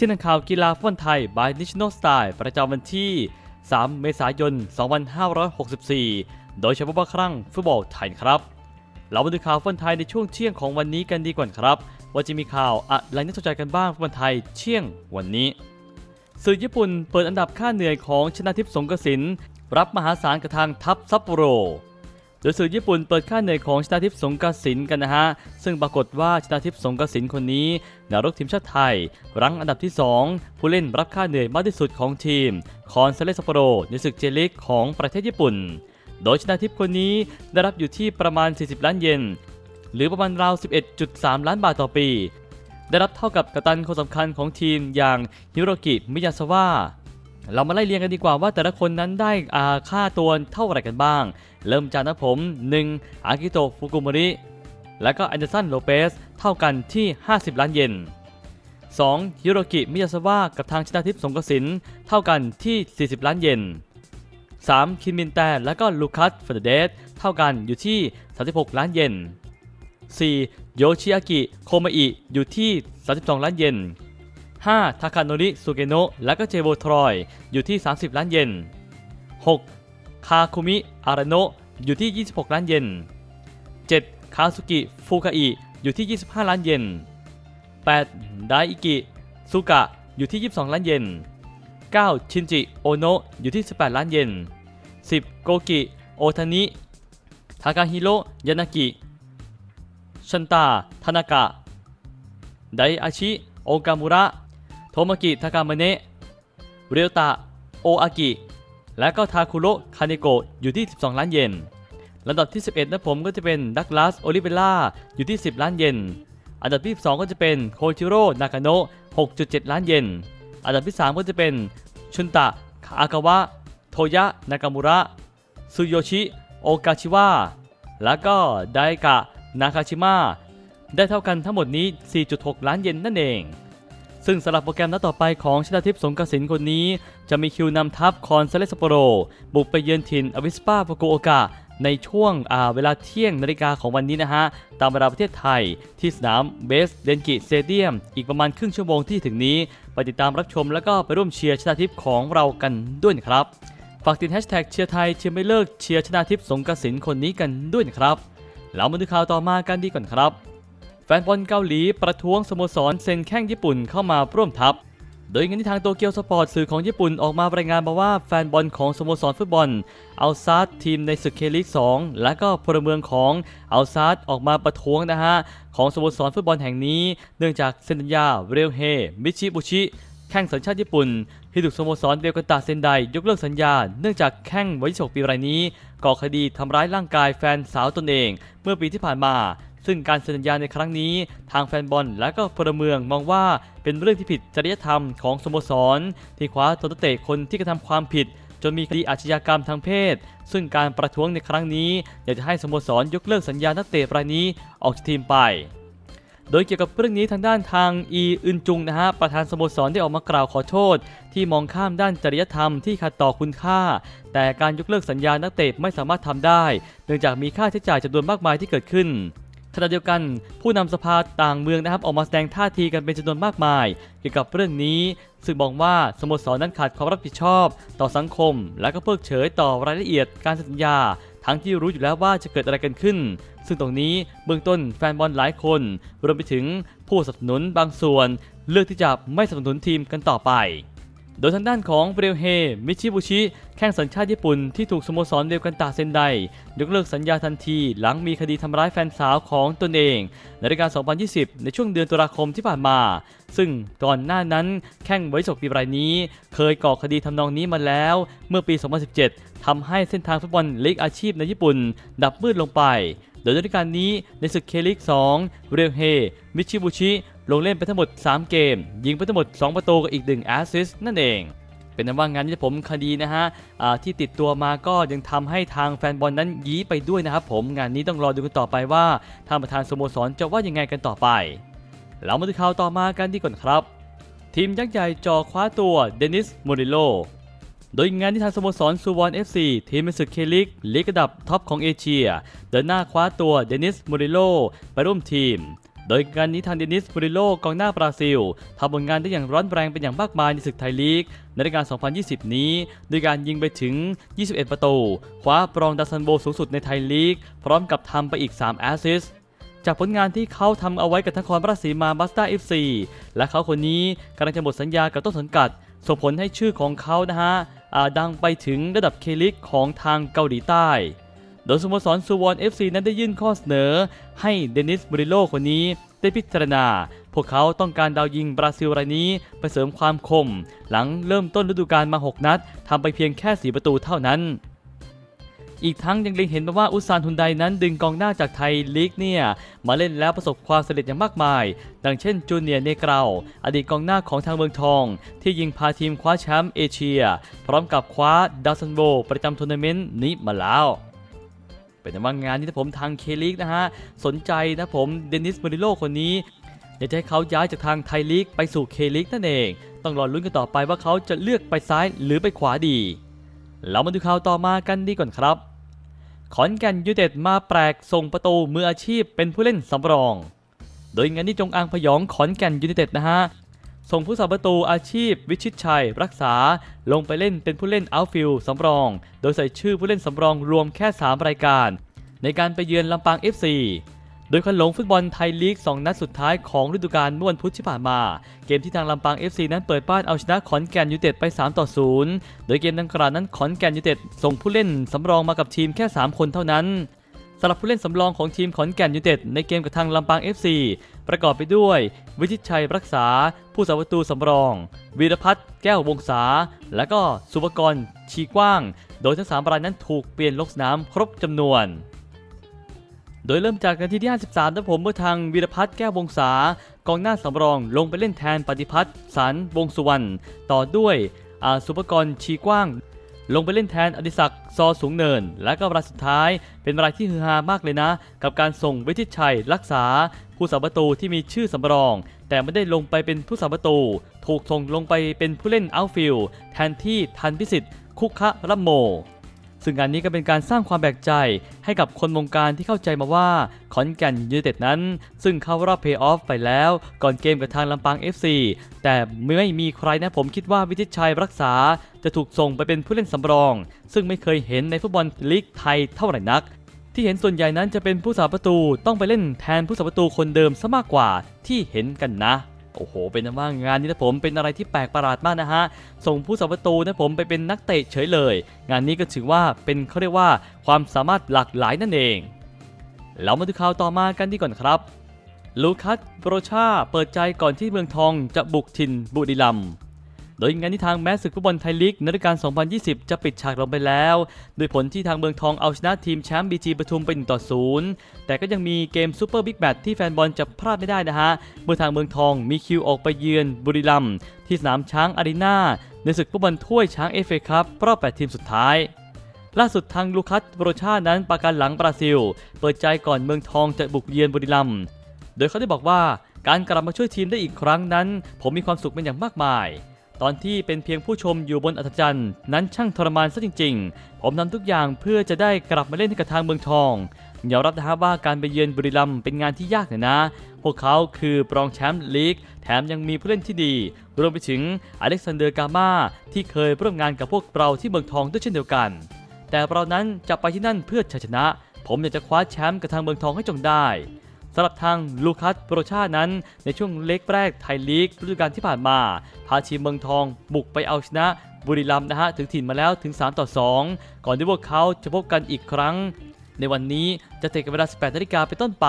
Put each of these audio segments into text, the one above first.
ที่นักข่าวกีฬาฟุตบอลไทย by National Style ประจำวันที่ 3 เมษายน 2564 โดยเฉพาะครั้งฟุตบอลไทยครับ เรามาดูข่าวฟุตบอลไทยในช่วงเที่ยงของวันนี้กันดีกว่าครับ ว่าจะมีข่าวอะไรน่าสนใจกันบ้างฟุตบอลไทยเที่ยงวันนี้สื่อญี่ปุ่นเปิดอันดับค่าเหนื่อยของชนะทิพย์สงกสินรับมหาศาลกับทางทัพซัปโปโร โดยสื่อญี่ปุ่นเปิดค่าเหนื่อยของชนาทิพย์สงกสินกันนะฮะ ซึ่งปรากฏว่าชนาทิพย์สงกสินคนนี้ดาวรุ่งทีมชาติไทย รั้งอันดับที่ 2 ผู้เล่นรับค่าเหนื่อยมากที่สุดของทีม คอนเซเลสซัปโปโรในศึกเจลิกของประเทศญี่ปุ่น โดยชนาทิพย์คนนี้ได้รับอยู่ที่ประมาณ 40 ล้านเยน หรือประมาณราว 11.3 ล้านบาทต่อปี ได้รับเท่ากับกัปตันคนสำคัญของทีมอย่างฮิโรกิมิยาซาวะ เรามาไล่เรียงกันดีกว่าว่าแต่ละคนนั้นได้อ่าค่าตัวเท่าไหร่กันบ้าง เริ่มจากนะผม 1. อากิโตะฟุกุมริ และก็แอนเดอร์สันโลเปสเท่ากันที่ 50 ล้านเยน 2. ฮิโรกิ มิยาซาวะกับทางชนาทิพย์สงกสินเท่ากันที่ 40 ล้านเยน 3. คินมินแตและก็ลูคัสเฟเดเดสเท่ากันอยู่ที่ 36 ล้านเยน 4. โยชิอากิ โคมาอิอยู่ที่ 32 ล้านเยน 5. ทาคาโนริสุเกโนะและก็เจโบทรอย อยู่ที่ 30 ล้านเยน 6. คาคุมิอาราโนะอยู่ที่ 26 ล้านเยน 7. คาซุกิฟูคาอิอยู่ที่ 25 ล้านเยน 8. ไดอิกิซุกะอยู่ที่ 22 ล้านเยน 9. ชินจิโอโนะอยู่ที่ 18 ล้านเยน 10. โกกิโอทานิทากาฮิโรยานากิชันตาทานากะไดอาชิโอกามุระ โทมากิ ทากามะเนะ เรียวตะ โออากิ และก็ทาคุโระ คาเนโกะ อยู่ที่ 12 ล้านเยนลำดับที่ 11นะผมก็จะเป็นดักลาส โอลิเวล่า อยู่ที่ 10 ล้านเยน อันดับที่12ก็จะเป็นโคจิโร่ นากาโนะ 6.7 ล้านเยน อันดับที่ 3 ก็จะเป็นชุนตะ อากาวะ โทยะ นากามุระ ซุโยชิ โอกาชิวะ แล้วก็ไดกะ นาคาชิมะ ได้เท่ากันทั้งหมดนี้ 4.6 ล้านเยนนั่นเอง ซึ่งสำหรับโปรแกรมนัดต่อไปของชนาทิพย์สงกสินคนนี้ จะมีคิวนำทัพคอนเซเลสโปโร บุกไปเยือนถิ่นอวิสปาฟุกุโอกะในช่วงเวลาเที่ยงนาฬิกาของวันนี้นะฮะ ตามเวลาประเทศไทย ที่สนามเบสเดนกิสเตเดียม อีกประมาณครึ่งชั่วโมงที่ถึงนี้ ไปติดตามรับชมแล้วก็ไปร่วมเชียร์ชนาทิพย์ของเรากันด้วยนะครับ ฝากติดแฮชแท็กเชียร์ไทยเชียร์ไม่เลิกเชียร์ชนาทิพย์สงกสินคนนี้กันด้วยนะครับเรามาดูข่าวต่อมากันดีก่อนครับ แฟนบอลเกาหลีประท้วงสโมสรเซ็นแข้งญี่ปุ่นเข้ามาร่วมทัพ โดยงานที่ทางโตเกียวสปอร์ตสื่อของญี่ปุ่นออกมารายงานมาว่าแฟนบอลของสโมสรฟุตบอลอัลซาดทีมในศึกเคลิก2และก็พลเมืองของอัลซาดออกมาประท้วงนะฮะของสโมสรฟุตบอลแห่งนี้ เนื่องจากเซนสัญญาเรลเฮมิชิบุชิแข้งสัญชาติญี่ปุ่น ที่ถูกสโมสรเดียวกันตาเซนไดยกเลิกสัญญา เนื่องจากแข้งวัย26ปีรายนี้ก่อคดีทำร้ายร่างกายแฟนสาวตนเอง เมื่อปีที่ผ่านมา ซึ่งการเซ็นสัญญาในครั้งนี้ ทางแฟนบอลและก็พลเมืองมองว่าเป็นเรื่องที่ผิดจริยธรรมของสโมสร ที่คว้าตัวนักเตะคนที่กระทำความผิด จนมีคดีอาชญากรรมทางเพศ ซึ่งการประท้วงในครั้งนี้ อยากจะให้สโมสรยกเลิกสัญญานักเตะรายนี้ออกจากทีมไปโดยเกี่ยวกับเรื่องนี้ทางด้านทางอีอึนจุงนะฮะประธานสโมสรได้ออกมากล่าวขอโทษ ที่มองข้ามด้านจริยธรรมที่ขัดต่อคุณค่า แต่การยกเลิกสัญญานักเตะไม่สามารถทำได้ เนื่องจากมีค่าใช้จ่ายจำนวนมากมายที่เกิดขึ้น ณะเดียวกัน ผู้นำสภาต่างเมืองนะครับออกมาแสดงท่าทีกันเป็นจำนวนมากมาย เกี่ยวกับเรื่องนี้ ซึ่งบอกว่าสโมสรนั้นขาดความรับผิดชอบ ต่อสังคม และก็เพิกเฉยต่อรายละเอียดการสัญญา ทั้งที่รู้อยู่แล้วว่าจะเกิดอะไรกันขึ้น ซึ่งตรงนี้เบื้องต้นแฟนบอลหลายคนรวมไปถึงผู้สนับสนุนบางส่วน เลือกที่จะไม่สนับสนุนทีมกันต่อไป โดยทางด้านของเบรลเฮ มิชิบุชิ แข้งสัญชาติญี่ปุ่นที่ถูกสโมสรเดียวกันตาเซนไดยกเลิกสัญญาทันทีหลังมีคดีทำร้ายแฟนสาวของตนเองในรายการ 2020 ในช่วงเดือนตุลาคมที่ผ่านมา ซึ่งก่อนหน้านั้นแข้งไว้ศกปีรายนี้ เคยก่อคดีทำนองนี้มาแล้วเมื่อปี 2017 ทำให้เส้นทางฟุตบอลลีกอาชีพในญี่ปุ่น ดับมืดลงไป โดยในรายการนี้ในศึกเคลิก2เรียวเฮ มิชิบุชิ ลงเล่นไปทั้งหมด 3 เกม ยิงไปทั้งหมด 2 ประตูกับอีก 1 แอสซิสต์นั่นเอง เป็นนั้นว่างานที่ผมคดีนะฮะที่ติดตัวมาก็ยังทำให้ทางแฟนบอลนั้นยี้ไปด้วยนะครับผมงานนี้ต้องรอดูกันต่อไปว่าทางประธานสโมสรจะว่ายังไงกันต่อไป เรามาดูข่าวต่อมากันดีก่อนครับ ทีมยักษ์ใหญ่จ่อคว้าตัวเดนิสโมริโลโดยงานที่ทางสโมสรซูวอนเอฟซีทีมในศึกเคลิกลีกระดับท็อปของเอเชีย เดินหน้าคว้าตัวเดนิสโมริโลไปร่วมทีม โดยงานนี้ทางเดนิสบูริโลกองหน้าบราซิลทำผลงานได้อย่างร้อนแรงเป็นอย่างมากมายในศึกไทยลีก ในรายการ2020 นี้โดยการยิงไปถึง 21 ประตู คว้าปรองดาซันโบสูงสุดในไทยลีก พร้อมกับทำไปอีก 3 แอสซิสจากผลงานที่เขาทำเอาไว้กับนครราชสีมาบัสตาเอฟซีและเขาคนนี้กำลังจะหมดสัญญากับต้นสังกัด ส่งผลให้ชื่อของเขานะฮะดังไปถึงระดับเคลิกของทางเกาหลีใต้ โดยสโมสรซูวอน FC นั้นได้ยื่นข้อเสนอ ให้เดนิสบริโลคนนี้ได้พิจารณา พวกเขาต้องการดาวยิงบราซิลรายนี้ไปเสริมความคม หลังเริ่มต้นฤดูกาลมา 6 นัดทำไปเพียงแค่ 4 ประตูเท่านั้น อีกทั้งยังเล็งเห็นมาว่าอุซานฮุนไดนั้นดึงกองหน้าจากไทยลีกเนี่ย มาเล่นแล้วประสบความสำเร็จอย่างมากมาย ดังเช่นจูเนียร์เนเกราอดีตกองหน้าของทางเมืองทอง ที่ยิงพาทีมคว้าแชมป์เอเชีย พร้อมกับคว้าดาวซันโบประจำทัวร์นาเมนต์นี้มาแล้ว เป็นว่างานนี้นะผมทางเคลีกนะฮะสนใจนะผมเดนิสเมริโลคนนี้อยากจะให้เขาย้ายจากทางไทยลีกไปสู่เคลีกนั่นเอง ต้องรอลุ้นกันต่อไปว่าเขาจะเลือกไปซ้ายหรือไปขวาดี เรามาดูข่าวต่อมากันดีก่อนครับ ขอนแก่นยูเต็ดมาแปลกส่งประตูมืออาชีพเป็นผู้เล่นสำรอง โดยงานนี้จงอางพยองขอนแก่นยูเต็ดนะฮะ ส่งผู้สาประตูอาชีพ วิชิตชัย รักษา ลงไปเล่นเป็นผู้เล่นอัลฟิลสำรอง โดยใส่ชื่อผู้เล่นสำรองรวมแค่ 3 รายการ ในการไปเยือนลำปาง FC โดยคันหลงฟุตบอลไทยลีก 2 นัดสุดท้ายของฤดูกาลเมื่อวันพุธที่ผ่านมา เกมที่ทางลำปาง FC นั้นเปิดบ้านเอาชนะขอนแก่นยูเต็ดไป 3 ต่อ 0 โดยเกมดังกล่าวนั้นขอนแก่นยูเต็ดส่งผู้เล่นสำรองมากับทีมแค่ 3 คนเท่านั้น สำหรับผู้เล่นสำรองของทีมขอนแก่นยูไนเต็ดในเกมกับทางลำปาง FC ประกอบไปด้วย วิชิตชัยรักษา ผู้สาประตูสำรอง วีรพัฒน์แก้ววงศาและก็สุภกรชีกว้าง โดยทั้งสามรายนั้นถูกเปลี่ยนลงสนามครบจำนวน โดยเริ่มจากนาทีที่ 53นะผมเมื่อทางวีรพัฒน์แก้ววงศากองหน้าสำรองลงไปเล่นแทนปฏิพัฒน์สันวงสุวรรณต่อด้วยอาสุภกรชีกว้าง ลงไปเล่นแทนอดิศักดิ์ซอสูงเนิน และก็รายสุดท้าย เป็นรายที่ฮือฮามากเลยนะ กับการส่งวิทิตชัยรักษา ผู้สาประตูที่มีชื่อสำรอง แต่ไม่ได้ลงไปเป็นผู้สาประตู ถูกส่งลงไปเป็นผู้เล่นอัลฟิลแทนที่ทันพิสิทธิ์คุกคะรัมโม ซึ่งงานนี้ก็เป็นการสร้างความแปลกใจให้กับคนวงการที่เข้าใจมาว่าขอนแก่นยูไนเต็ดนั้น ซึ่งเข้ารอบเพย์ออฟไปแล้ว ก่อนเกมกับทางลำปาง FC แต่ไม่มีใครนะผมคิดว่าวิทิชัยรักษา จะถูกส่งไปเป็นผู้เล่นสำรอง ซึ่งไม่เคยเห็นในฟุตบอลลีกไทยเท่าไหร่นัก ที่เห็นส่วนใหญ่นั้นจะเป็นผู้สาประตูต้องไปเล่นแทนผู้สาประตูคนเดิมซะมากกว่าที่เห็นกันนะ โอ้โห เป็นว่างานนี้นะผมเป็นอะไรที่แปลกประหลาดมากนะฮะ ส่งผู้สัประตูนะผมไปเป็นนักเตะเฉยเลย งานนี้ก็ถือว่าเป็นเขาเรียกว่าความสามารถหลากหลายนั่นเอง เรามาดูข่าวต่อมากันดีก่อนครับ ลูคัสโปรชาเปิดใจก่อนที่เมืองทองจะบุกถิ่นบุรีรัมย์ โดยงานที่ทางแม้ศึกฟุตบอลไทยลีกในฤดูกาล 2020 จะปิดฉากลงไปแล้ว โดยผลที่ทางเมืองทองเอาชนะทีมแชมป์บีจีปทุมไป1ต่อ0แต่ก็ยังมีเกมซูเปอร์บิ๊กแบทที่แฟนบอลจะพลาดไม่ได้นะฮะ เมื่อทางเมืองทองมีคิวออกไปเยือนบุรีรัมย์ที่สนามช้างอารีนาในศึกฟุตบอลถ้วยช้างเอฟเอคัพรอบ 8 ทีมสุดท้ายล่าสุดทางลูคัสโรชานั้นประกันหลังบราซิล เปิดใจก่อนเมืองทองจะบุกเยือนบุรีรัมย์โดยเขาได้บอกว่าการกลับมาช่วยทีมได้อีกครั้งนั้น ผมมีความสุขเป็นอย่างมากมาย ตอนที่เป็นเพียงผู้ชมอยู่บนอัศจรรย์ นั้นช่างทรมานซะจริง ๆ ผมทำทุกอย่างเพื่อจะได้กลับมาเล่นให้กับทางเมืองทองยอมรับนะฮะว่าการไปเยือนบุรีรัมย์เป็นงานที่ยากเนี่ยนะ พวกเขาคือปรองแชมป์ลีก แถมยังมีผู้เล่นที่ดี รวมไปถึงอเล็กซานเดอร์กามาที่เคยร่วมงานกับพวกเราที่เมืองทองด้วยเช่นเดียวกัน แต่เรานั้นจะไปที่นั่นเพื่อชัยชนะ ผมอยากจะคว้าแชมป์กับทางเมืองทองให้จงได้ สำหรับทางลูคัสโปรชานั้น ในช่วงเล็กแรกไทยลีกฤดูกาลที่ผ่านมา พาทีมเมืองทอง บุกไปเอาชนะบุรีรัมย์นะฮะถึงถิ่นมาแล้วถึง 3 ต่อ 2 ก่อนที่พวกเขาจะพบกันอีกครั้ง ในวันนี้จะเตะกันเวลา 18นาฬิกาเป็นต้นไป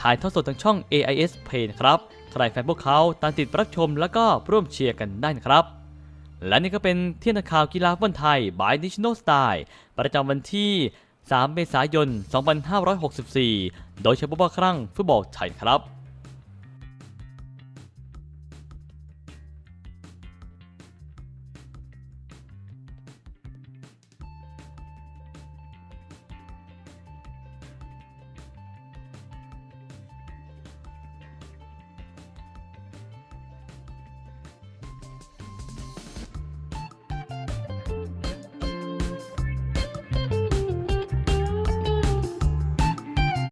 ถ่ายทอดสดทางช่อง AIS Play นครับใครแฟนพวกเขาตามติดรับชมแล้วก็ร่วมเชียร์กันได้นะครับ และนี่ก็เป็นเที่ยงข่าวกีฬาฟุตบอลไทย by National Style ประจำวันที่ 3 เมษายน 2564 โดยเฉพาะครั้งฟุตบอลไทยครับ